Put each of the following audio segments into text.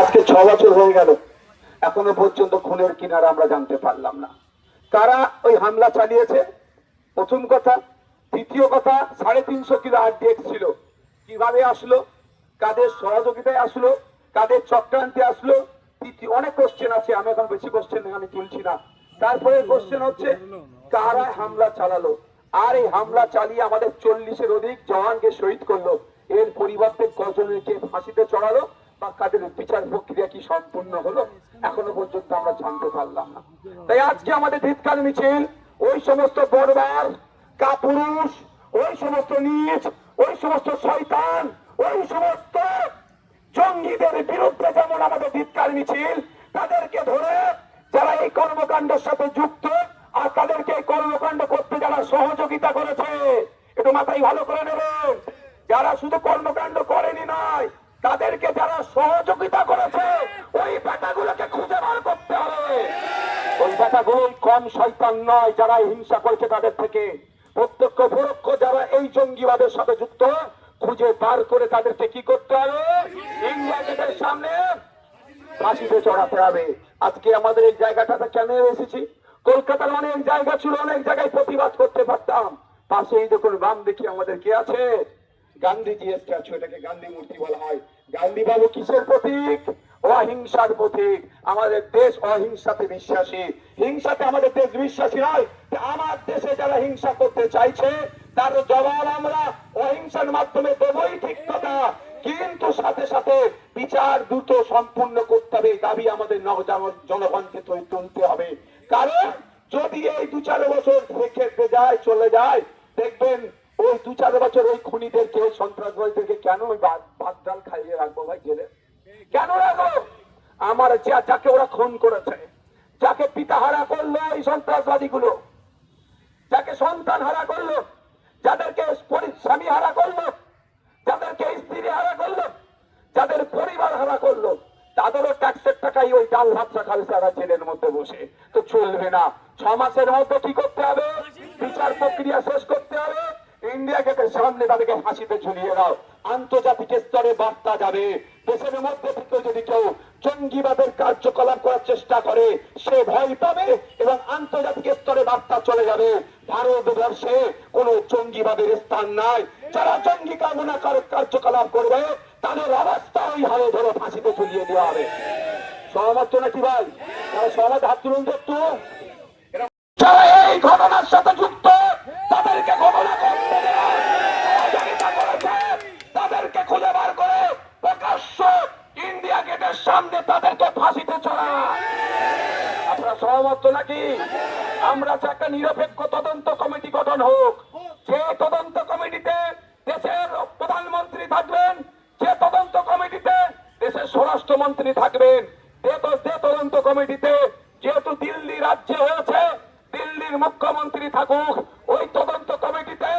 আজকে ছ বছর হয়ে গেল। এখনও পর্যন্ত খুনের কিনারা আমরা জানতে পারলাম না। কারা ওই হামলা চালিয়েছে? প্রথম কথা। দ্বিতীয় কথা, সাড়ে তিনশো কিলো আরডিএক্স ছিল। কীভাবে আসলো? কাদের সহযোগিতায় আসলো? কাদের চক্রান্তে আসলো? তৃতীয় অনেক কোশ্চেন আছে, আমি এখন বেশি কোশ্চেন আমি তুলছি না। তারপরে কোশ্চেন হচ্ছে, কারা হামলা চালালো? আর এই হামলা চালিয়ে আমাদের চল্লিশের অধিক জওয়ানকে শহীদ করল। এর পরিবর্তে কজনকে ফাঁসিতে চড়ালো? বা বিচার প্রক্রিয়া কি সম্পূর্ণ হলো? এখনও পর্যন্ত আমরা জানতে পারলাম না। তাই আজকে আমাদের ধিৎকার মিছিল, ওই সমস্ত বরবার কাপুরুষ, ওই সমস্ত নিজ ওই সমস্ত শয়তান, ওই সমস্ত জঙ্গিদের বিরুদ্ধে যেমন আমাদের ধিৎকার মিছিল, তাদেরকে ধরে যারা এই কর্মকাণ্ডের সাথে যুক্ত, আর তাদেরকে এই কর্মকাণ্ড করতে যারা সহযোগিতা করেছে, একটু মাথায় ভালো করে নেবেন। যারা শুধু কর্মকাণ্ড তাদেরকে যারা সহযোগিতা করেছে, ওই বেটাগুলোকে খুঁজে বার করতে হবে। ওই বেটাগুলোই কম শয়তান নয়, যারা হিংসা করেছে তাদের থেকে। প্রত্যক্ষ পরোক্ষ যারা এই জঙ্গিবাদের সাথে যুক্ত, খুঁজে বার করে তাদেরকে কি করতে হবে? ইংল্যান্ডের সামনে ফাঁসিতে চড়াতে হবে। আজকে আমাদের এই জায়গাটাতে কেন এসেছি? কলকাতার অনেক জায়গা ছিল, অনেক জায়গায় প্রতিবাদ করতে পারতাম। পাশেই দেখুন, বাম দেখি আমাদের কি আছে? গান্ধীজি স্ট্যাচু এটাকে গান্ধী মূর্তি বলা হয়। গান্ধী বাবু কিসের প্রতীক? অহিংসার প্রতীক। আমাদের দেশ অহিংসাতে বিশ্বাসী। হিংসাতে আমাদের দেশ বিশ্বাসী নয় আমার দেশে যারা হিংসা করতে চাইছে, তার জবাব আমরা অহিংসার মাধ্যমে দেবই ঠিক কথা। কিন্তু সাথে সাথে বিচার দ্রুত সম্পূর্ণ করতে হবে দাবি আমাদের জনগণকে তুলতে হবে। কারণ যদি এই দু চার বছর খেতে যায়, চলে যায়, দেখবেন ওই দু চার বছর ওই খুনিদেরকে, ওই সন্ত্রাসবাদীদেরকে কেন ওই ভাত ডাল খাইয়ে রাখব ভাই জেলে? কেন রাখব? আমার যাকে ওরা খুন করেছে। যাকে পিতা হারা করল এই সন্ত্রাসবাদী গুলো যাকে সন্তান হারা করল, যাদেরকে স্বামী হারা করল, যাদেরকে স্ত্রী হারা করল, যাদের পরিবার হারা করল, তাদেরও ট্যাক্সের টাকাই ওই ডাল ভাতটা খাবে সারা জেলের মধ্যে বসে। তো চলবে না। ছ মাসের মধ্যে কি করতে হবে? বিচার প্রক্রিয়া শেষ করতে হবে। ইন্ডিয়া গেটের সামনে তাদেরকে ফাঁসিতে ঝুলিয়ে দাও। আন্তর্জাতিক স্তরে বার্তা যাবে। দেশের মধ্যে থেকে যদি কেউ জঙ্গিবাদের কার্যকলাপ করার চেষ্টা করে, সে ভয় পাবে এবং আন্তর্জাতিক স্তরে বার্তা চলে যাবে। ভারতবর্ষে কোন জঙ্গিবাদের স্থান নাই। যারা জঙ্গি কামনা কার- কার্যকলাপ করবে, তাদের অবস্থা ওই হারে ধরে ফাঁসিতে ঝুলিয়ে দেওয়া হবে। সহমত তো নাকি ভাই? তারা সহমত, হাত তুলুন তো এই ঘটনার সাথে যুক্ত তাদেরকে ঘটনা করতে দেওয়ার সহযোগিতা করেছে তাদেরকে খুঁজে বার করে প্রকাশ্য ইন্ডিয়া গেটের সামনে তাদেরকে চড়া আপনারা সহমত নাকি? আমরা চাই একটা নিরপেক্ষ তদন্ত কমিটি গঠন হোক, যে তদন্ত কমিটিতে দেশের প্রধানমন্ত্রী থাকবেন, যে তদন্ত কমিটিতে দেশের স্বরাষ্ট্রমন্ত্রী থাকবেন, যে তদন্ত কমিটিতে যেহেতু দিল্লি রাজ্যে হয়েছে, দিল্লির মুখ্যমন্ত্রী থাকুক, ওই তদন্ত কমিটিতে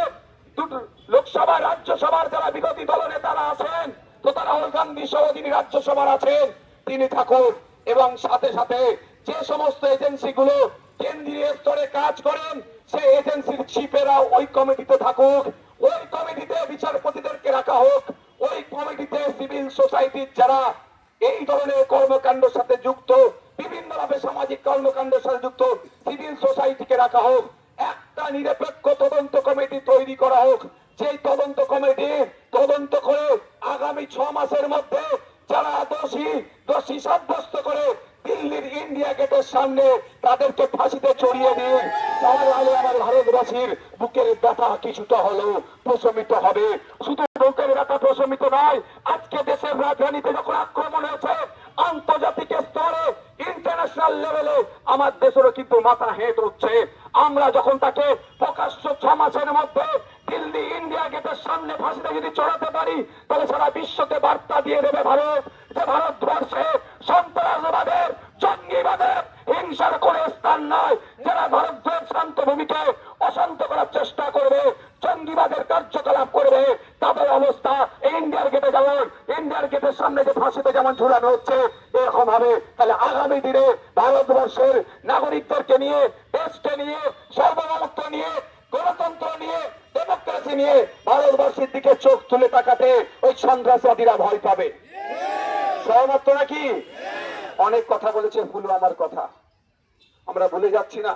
লোকসভা, রাজ্যসভার যারা বিরোধী দল নেতারা আছেন, তো তারা গান্ধী সহ যিনি রাজ্যসভার আছেন, তিনি থাকুন এবং সাথে সাথে যে সমস্ত এজেন্সিগুলো কেন্দ্রীয় স্তরে কাজ করেন, সেই এজেন্সির চিফেরা ওই কমিটিতে থাকুক, ওই কমিটিতে বিচারপতিদেরকে রাখা হোক, ওই কমিটিতে সিভিল সোসাইটির যারা এই ধরনের কর্মকাণ্ডের সাথে যুক্ত বিভিন্ন ভাবে সামাজিক কর্মকাণ্ডের সাথে যুক্ত, সিভিল সোসাইটিকে রাখা হোক, একটা নিরপেক্ষ তদন্ত কমিটি তৈরি করা হোক, যেই তদন্ত কমিটি তদন্ত করে আগামী ছ মাসের মধ্যে দোষী সাব্যস্ত করে দিল্লির ইন্ডিয়া গেটের সামনে তাদেরকে ফাঁসিতে চড়িয়ে দিয়ে তাহলে আমার ভারতবাসীর বুকের ব্যথা কিছুটা হলেও প্রশমিত হবে। শুধু বুকের ব্যথা প্রশমিত নয়, আজকে দেশের রাজধানীতে যখন আক্রমণ হয়েছে, আন্তর্জাতিক ইন্টারন্যাশনাল লেভেলে আমার দেশেরও কিন্তু মাথা হেঁট হচ্ছে আমরা যখন তাকে প্রকাশ্য ছ মাসের মধ্যে দিল্লি, ইন্ডিয়া গেটের সামনে ফাঁসিতে যদি চড়াতে পারি, তাহলে সারা বিশ্বকে বার্তা দিয়ে দেবে ভারত যে ভারতবর্ষে সন্ত্রাসবাদের, জঙ্গিবাদের, হিংসার কোন স্থান নয় যারা ভারতের শান্ত ভূমিকে অশান্ত করার চেষ্টা করবে, জঙ্গিবাদের কার্যকলাপ করবে, তাদের অবস্থা ইন্ডিয়ার গেটে যেমন, ইন্ডিয়ার গেটের সামনে যে ফাঁসিতে যেমন ঝুলানো হচ্ছে আগামী দিনে ভারতবর্ষের নাগরিকদেরকে নিয়ে, দেশকে নিয়ে সর্বভৌমত্ব নিয়ে, গণতন্ত্র নিয়ে, ডেমোক্রেসি নিয়ে ভারতবর্ষের দিকে চোখ তুলে তাকাতে ওই সন্ত্রাসবাদীরা ভয় পাবে। সহমত নাকি? অনেক কথা বলেছে পুলওয়ামার কথা। আমরা ভুলে যাচ্ছি না।